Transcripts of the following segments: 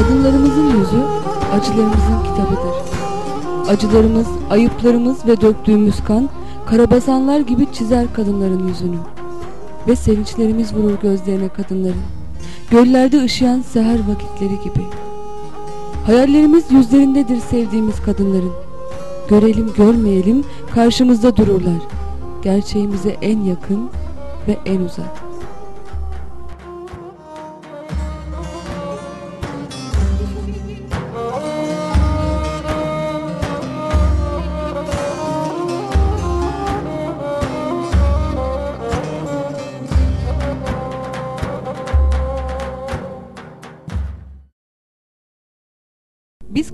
Kadınlarımızın yüzü acılarımızın kitabıdır. Acılarımız, ayıplarımız ve döktüğümüz kan karabasanlar gibi çizer kadınların yüzünü. Ve sevinçlerimiz vurur gözlerine kadınların. Göllerde ışıyan seher vakitleri gibi. Hayallerimiz yüzlerindedir sevdiğimiz kadınların. Görelim görmeyelim karşımızda dururlar. Gerçeğimize en yakın ve en uzak.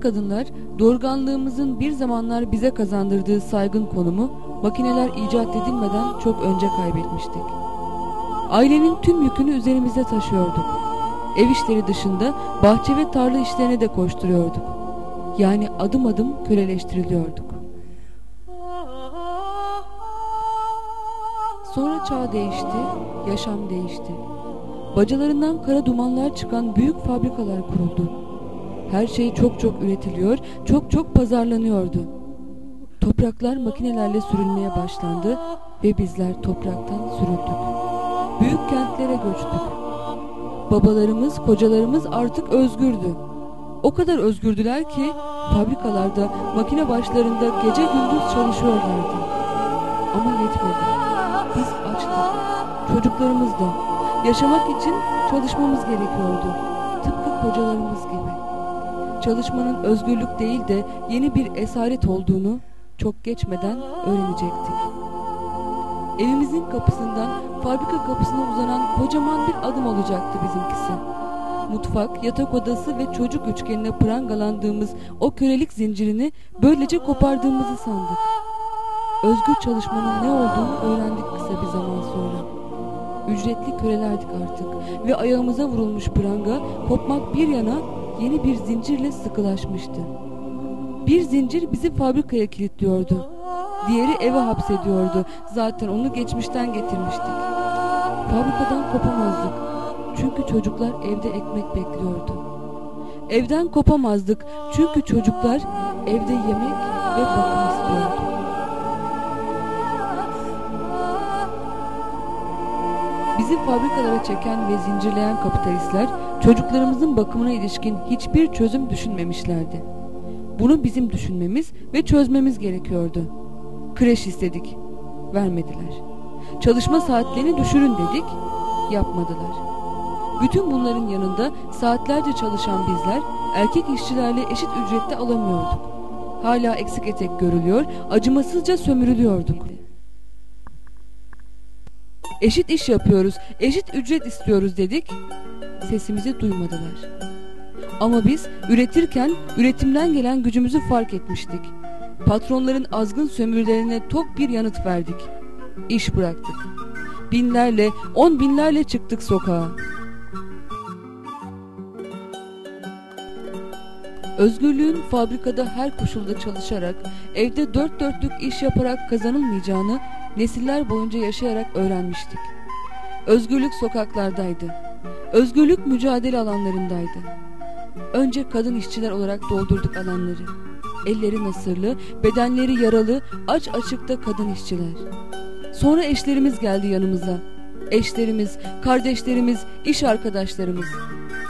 Kadınlar doğurganlığımızın bir zamanlar bize kazandırdığı saygın konumu makineler icat edilmeden çok önce kaybetmiştik. Ailenin tüm yükünü üzerimizde taşıyorduk. Ev işleri dışında bahçe ve tarla işlerine de koşturuyorduk. Yani adım adım köleleştiriliyorduk. Sonra çağ değişti, yaşam değişti. Bacalarından kara dumanlar çıkan büyük fabrikalar kuruldu. Her şey çok çok üretiliyor, çok çok pazarlanıyordu. Topraklar makinelerle sürülmeye başlandı ve bizler topraktan sürüldük. Büyük kentlere göçtük. Babalarımız, kocalarımız artık özgürdü. O kadar özgürdüler ki fabrikalarda, makine başlarında gece gündüz çalışıyorlardı. Ama yetmedi. Biz açtık. Çocuklarımız da. Yaşamak için çalışmamız gerekiyordu. Tıpkı kocalarımız gibi. Çalışmanın özgürlük değil de yeni bir esaret olduğunu çok geçmeden öğrenecektik. Evimizin kapısından fabrika kapısına uzanan kocaman bir adım olacaktı bizimkisi. Mutfak, yatak odası ve çocuk üçgenine prangalandığımız o kölelik zincirini böylece kopardığımızı sandık. Özgür çalışmanın ne olduğunu öğrendik kısa bir zaman sonra. Ücretli kölelerdik artık ve ayağımıza vurulmuş pranga kopmak bir yana yeni bir zincirle sıkılaşmıştı. Bir zincir bizi fabrikaya kilitliyordu. Diğeri eve hapsediyordu. Zaten onu geçmişten getirmiştik. Fabrikadan kopamazdık. Çünkü çocuklar evde ekmek bekliyordu. Evden kopamazdık. Çünkü çocuklar evde yemek ve bakım istiyordu. Bizi fabrikalara çeken ve zincirleyen kapitalistler çocuklarımızın bakımına ilişkin hiçbir çözüm düşünmemişlerdi. Bunu bizim düşünmemiz ve çözmemiz gerekiyordu. Kreş istedik. Vermediler. Çalışma saatlerini düşürün dedik. Yapmadılar. Bütün bunların yanında saatlerce çalışan bizler erkek işçilerle eşit ücrette alamıyorduk. Hala eksik etek görülüyor, acımasızca sömürülüyorduk. Eşit iş yapıyoruz, eşit ücret istiyoruz dedik. Sesimizi duymadılar. Ama biz üretirken üretimden gelen gücümüzü fark etmiştik. Patronların azgın sömürülerine tok bir yanıt verdik. İş bıraktık. Binlerle, on binlerle çıktık sokağa. Özgürlüğün fabrikada her koşulda çalışarak, evde dört dörtlük iş yaparak kazanılmayacağını nesiller boyunca yaşayarak öğrenmiştik. Özgürlük sokaklardaydı. Özgürlük mücadele alanlarındaydı. Önce kadın işçiler olarak doldurduk alanları. Elleri nasırlı, bedenleri yaralı, aç açıkta kadın işçiler. Sonra eşlerimiz geldi yanımıza. Eşlerimiz, kardeşlerimiz, iş arkadaşlarımız.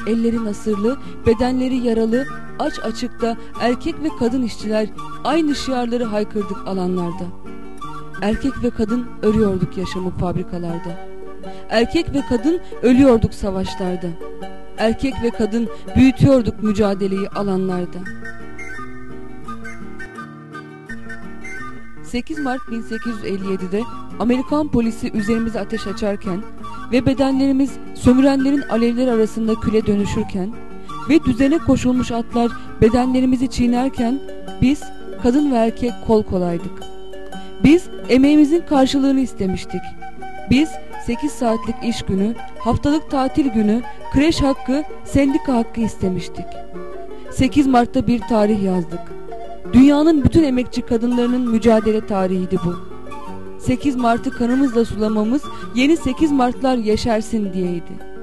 Elleri nasırlı, bedenleri yaralı, aç açıkta erkek ve kadın işçiler aynı şiarları haykırdık alanlarda. Erkek ve kadın örüyorduk yaşamı fabrikalarda. Erkek ve kadın ölüyorduk savaşlarda. Erkek ve kadın büyütüyorduk mücadeleyi alanlarda. 8 Mart 1857'de Amerikan polisi üzerimize ateş açarken ve bedenlerimiz sömürenlerin alevler arasında küle dönüşürken ve düzene koşulmuş atlar bedenlerimizi çiğnerken biz kadın ve erkek kol kolaydık. Biz emeğimizin karşılığını istemiştik. Biz 8 saatlik iş günü, haftalık tatil günü, kreş hakkı, sendika hakkı istemiştik. 8 Mart'ta bir tarih yazdık. Dünyanın bütün emekçi kadınlarının mücadele tarihiydi bu. 8 Mart'ı kanımızla sulamamız yeni 8 Mart'lar yaşarsın diyeydi.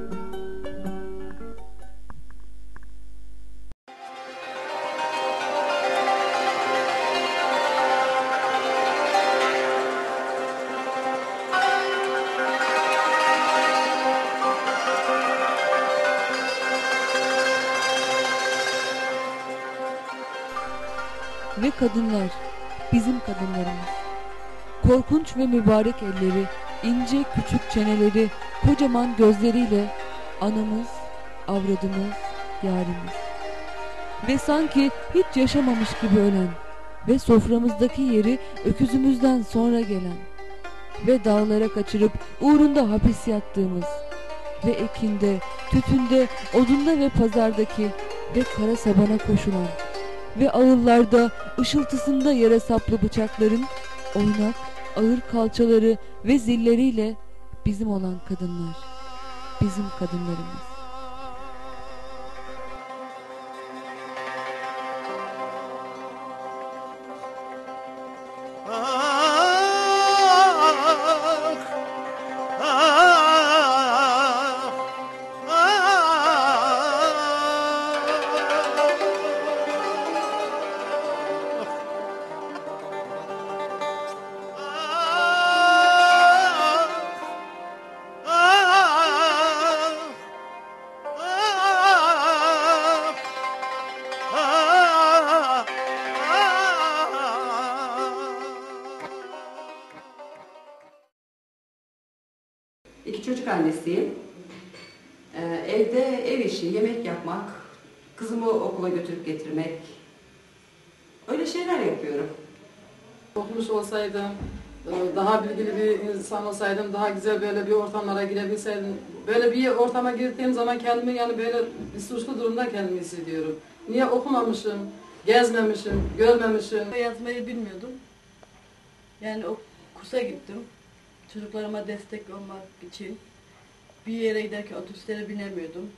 Kadınlarımız. Korkunç ve mübarek elleri, ince küçük çeneleri, kocaman gözleriyle anamız, avradımız, yarimiz. Ve sanki hiç yaşamamış gibi ölen ve soframızdaki yeri öküzümüzden sonra gelen ve dağlara kaçırıp uğrunda hapis yattığımız ve ekinde, tütünde, odunda ve pazardaki ve kara sabana koşulan ve ağıllarda ışıltısında yere saplı bıçakların oynak, ağır kalçaları ve zilleriyle bizim olan kadınlar, bizim kadınlarımız. Yapmak, kızımı okula götürüp getirmek. Öyle şeyler yapıyorum. Okumuş olsaydım, e, daha bilgili bir insan olsaydım, daha güzel böyle bir ortamlara girebilseydim. Böyle bir ortama girdiğim zaman kendimi yani böyle bir suçlu durumda kendimi hissediyorum. Niye okumamışım, gezmemişim, görmemişim. Yazmayı bilmiyordum. Yani o kursa gittim. Çocuklarıma destek olmak için. Bir yere giderken otobüslere binemiyordum.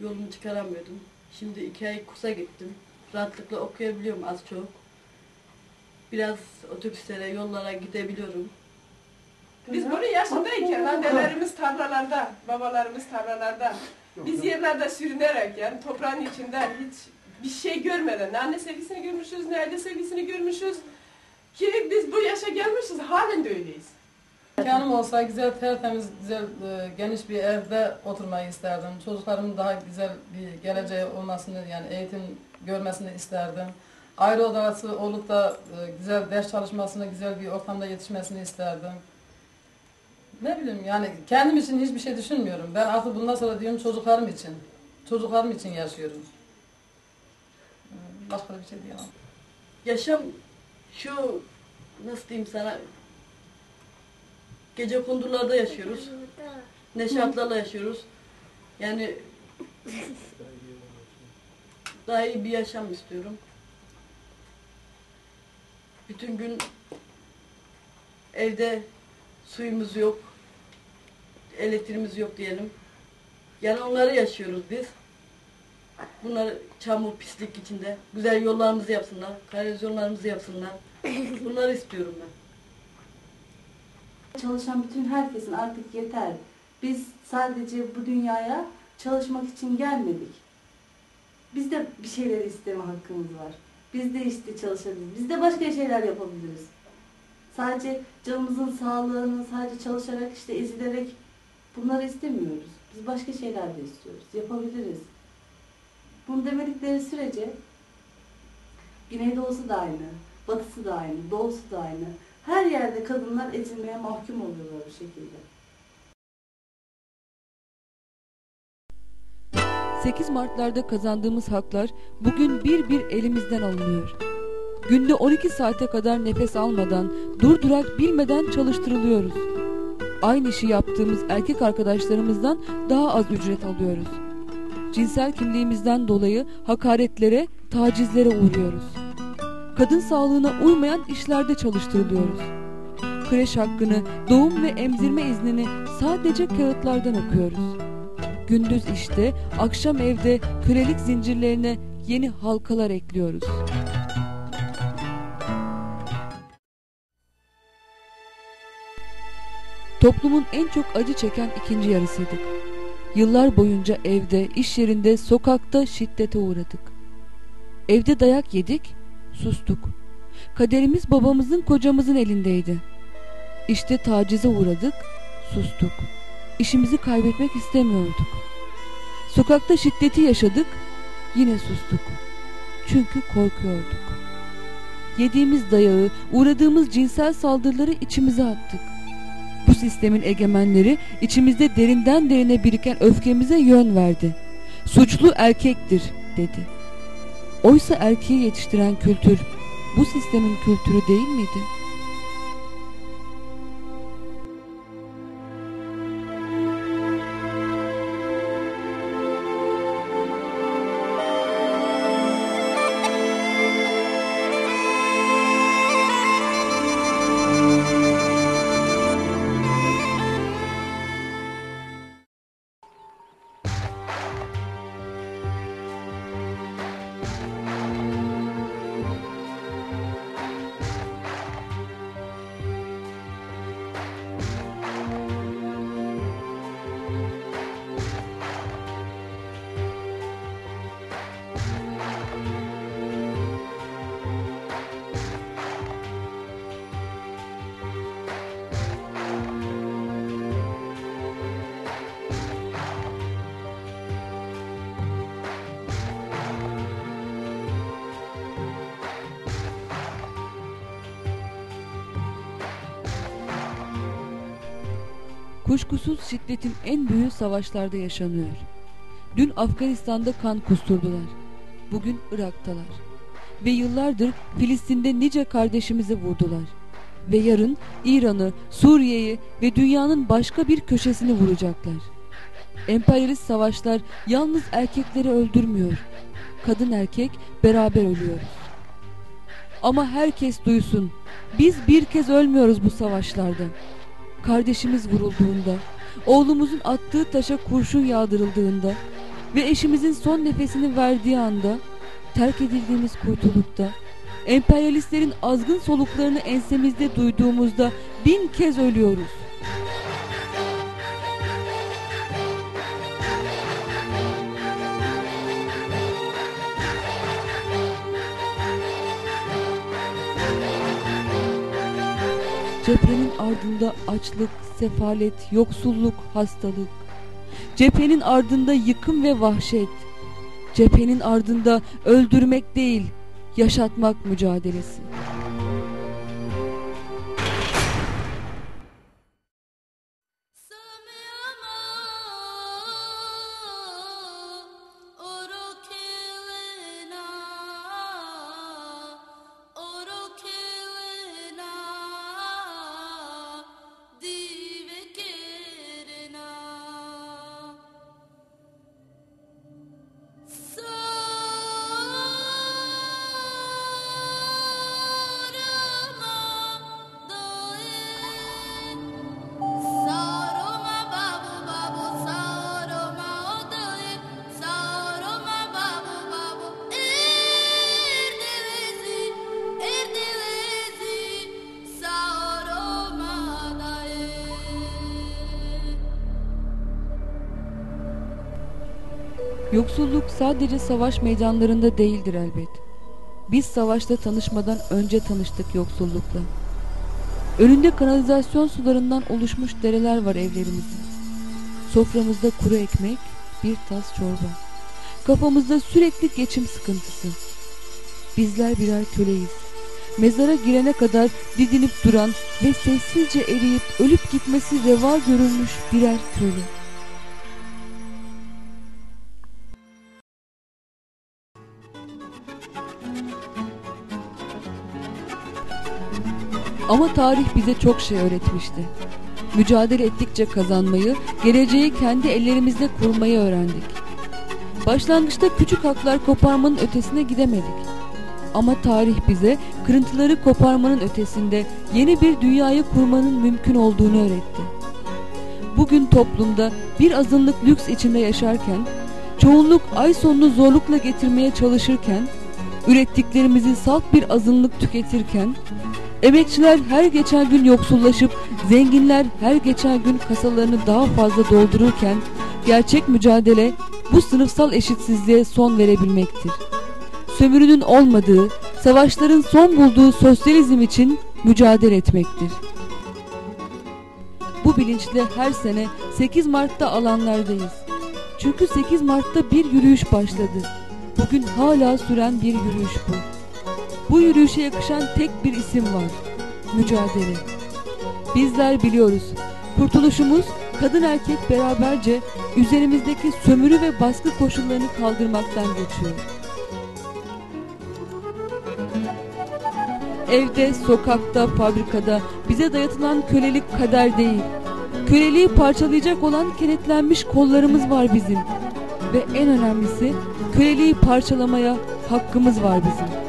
Yolumu çıkaramıyordum. Şimdi iki ay kursa gittim. Rahatlıkla okuyabiliyorum az çok. Biraz otobüslere, yollara gidebiliyorum. Biz bunu yaşındayken annelerimiz tarlalarda, babalarımız tarlalarda, biz yerlerde sürünerek yani toprağın içinde hiç bir şey görmeden ne anne sevgisini görmüşüz, ne aile sevgisini görmüşüz ki biz bu yaşa gelmişiz halen de öyleyiz. İmkanım olsa güzel, tertemiz, güzel, e, geniş bir evde oturmayı isterdim. Çocuklarımın daha güzel bir geleceği olmasını, yani eğitim görmesini isterdim. Ayrı odası olup da e, güzel ders çalışmasını, güzel bir ortamda yetişmesini isterdim. Ne bileyim yani kendim için hiçbir şey düşünmüyorum. Ben artık bundan sonra diyorum çocuklarım için. Çocuklarım için yaşıyorum. Başka bir şey diyemem. Yaşam şu nasıl diyeyim sana gece kundurlarda yaşıyoruz. Ne şartlarla yaşıyoruz. Yani daha iyi bir yaşam istiyorum. Bütün gün evde suyumuz yok, elektriğimiz yok diyelim. Yani onları yaşıyoruz biz. Bunları çamur, pislik içinde. Güzel yollarımızı yapsınlar, kanalizasyonlarımızı yapsınlar. Bunları istiyorum ben. Çalışan bütün herkesin artık yeter. Biz sadece bu dünyaya çalışmak için gelmedik. Biz de bir şeyler isteme hakkımız var. Biz de işte çalışabiliriz. Biz de başka şeyler yapabiliriz. Sadece canımızın sağlığını sadece çalışarak işte ezilerek bunları istemiyoruz. Biz başka şeyler de istiyoruz. Yapabiliriz. Bunu demedikleri sürece Güneydoğusu da aynı, batısı da aynı, doğusu da aynı. Her yerde kadınlar ezilmeye mahkum oluyorlar bu şekilde. 8 Mart'larda kazandığımız haklar bugün bir bir elimizden alınıyor. Günde 12 saate kadar nefes almadan, durdurak bilmeden çalıştırılıyoruz. Aynı işi yaptığımız erkek arkadaşlarımızdan daha az ücret alıyoruz. Cinsel kimliğimizden dolayı hakaretlere, tacizlere uğruyoruz. Kadın sağlığına uymayan işlerde çalıştırılıyoruz. Kreş hakkını, doğum ve emzirme iznini sadece kağıtlardan okuyoruz. Gündüz işte, akşam evde kölelik zincirlerine yeni halkalar ekliyoruz. Toplumun en çok acı çeken ikinci yarısıydık. Yıllar boyunca evde, iş yerinde, sokakta şiddete uğradık. Evde dayak yedik, sustuk. Kaderimiz babamızın kocamızın elindeydi. İşte tacize uğradık, sustuk. İşimizi kaybetmek istemiyorduk. Sokakta şiddeti yaşadık, yine sustuk. Çünkü korkuyorduk. yediğimiz dayağı, uğradığımız cinsel saldırıları içimize attık. Bu sistemin egemenleri içimizde derinden derine biriken öfkemize yön verdi. Suçlu erkektir dedi. Oysa erkeği yetiştiren kültür bu sistemin kültürü değil miydi? Kuşkusuz şiddetin en büyüğü savaşlarda yaşanıyor. Dün Afganistan'da kan kusturdular. Bugün Irak'talar. Ve yıllardır Filistin'de nice kardeşimizi vurdular. Ve yarın İran'ı, Suriye'yi ve dünyanın başka bir köşesini vuracaklar. Emperyalist savaşlar yalnız erkekleri öldürmüyor. Kadın erkek beraber ölüyoruz. Ama herkes duysun. Biz bir kez ölmüyoruz bu savaşlarda kardeşimiz vurulduğunda, oğlumuzun attığı taşa kurşun yağdırıldığında ve eşimizin son nefesini verdiği anda terk edildiğimiz kuytulukta, emperyalistlerin azgın soluklarını ensemizde duyduğumuzda bin kez ölüyoruz. Cephenin ardında açlık, sefalet, yoksulluk, hastalık. Cephenin ardında yıkım ve vahşet. Cephenin ardında öldürmek değil, yaşatmak mücadelesi. Yoksulluk sadece savaş meydanlarında değildir elbet. Biz savaşta tanışmadan önce tanıştık yoksullukla. Önünde kanalizasyon sularından oluşmuş dereler var evlerimizin. Soframızda kuru ekmek, bir tas çorba. Kafamızda sürekli geçim sıkıntısı. Bizler birer köleyiz. Mezara girene kadar didinip duran ve sessizce eriyip ölüp gitmesi reva görülmüş birer köle. Tarih bize çok şey öğretmişti. Mücadele ettikçe kazanmayı, geleceği kendi ellerimizle kurmayı öğrendik. Başlangıçta küçük haklar koparmanın ötesine gidemedik. Ama tarih bize kırıntıları koparmanın ötesinde yeni bir dünyayı kurmanın mümkün olduğunu öğretti. Bugün toplumda bir azınlık lüks içinde yaşarken, çoğunluk ay sonunu zorlukla getirmeye çalışırken, ürettiklerimizi salt bir azınlık tüketirken, Emekçiler her geçen gün yoksullaşıp zenginler her geçen gün kasalarını daha fazla doldururken gerçek mücadele bu sınıfsal eşitsizliğe son verebilmektir. Sömürünün olmadığı, savaşların son bulduğu sosyalizm için mücadele etmektir. Bu bilinçle her sene 8 Mart'ta alanlardayız. Çünkü 8 Mart'ta bir yürüyüş başladı. Bugün hala süren bir yürüyüş bu. Bu yürüyüşe yakışan tek bir isim var. Mücadele. Bizler biliyoruz. Kurtuluşumuz kadın erkek beraberce üzerimizdeki sömürü ve baskı koşullarını kaldırmaktan geçiyor. Evde, sokakta, fabrikada bize dayatılan kölelik kader değil. Köleliği parçalayacak olan kenetlenmiş kollarımız var bizim. Ve en önemlisi köleliği parçalamaya hakkımız var bizim.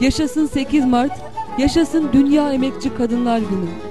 Yaşasın 8 Mart, yaşasın Dünya Emekçi Kadınlar Günü.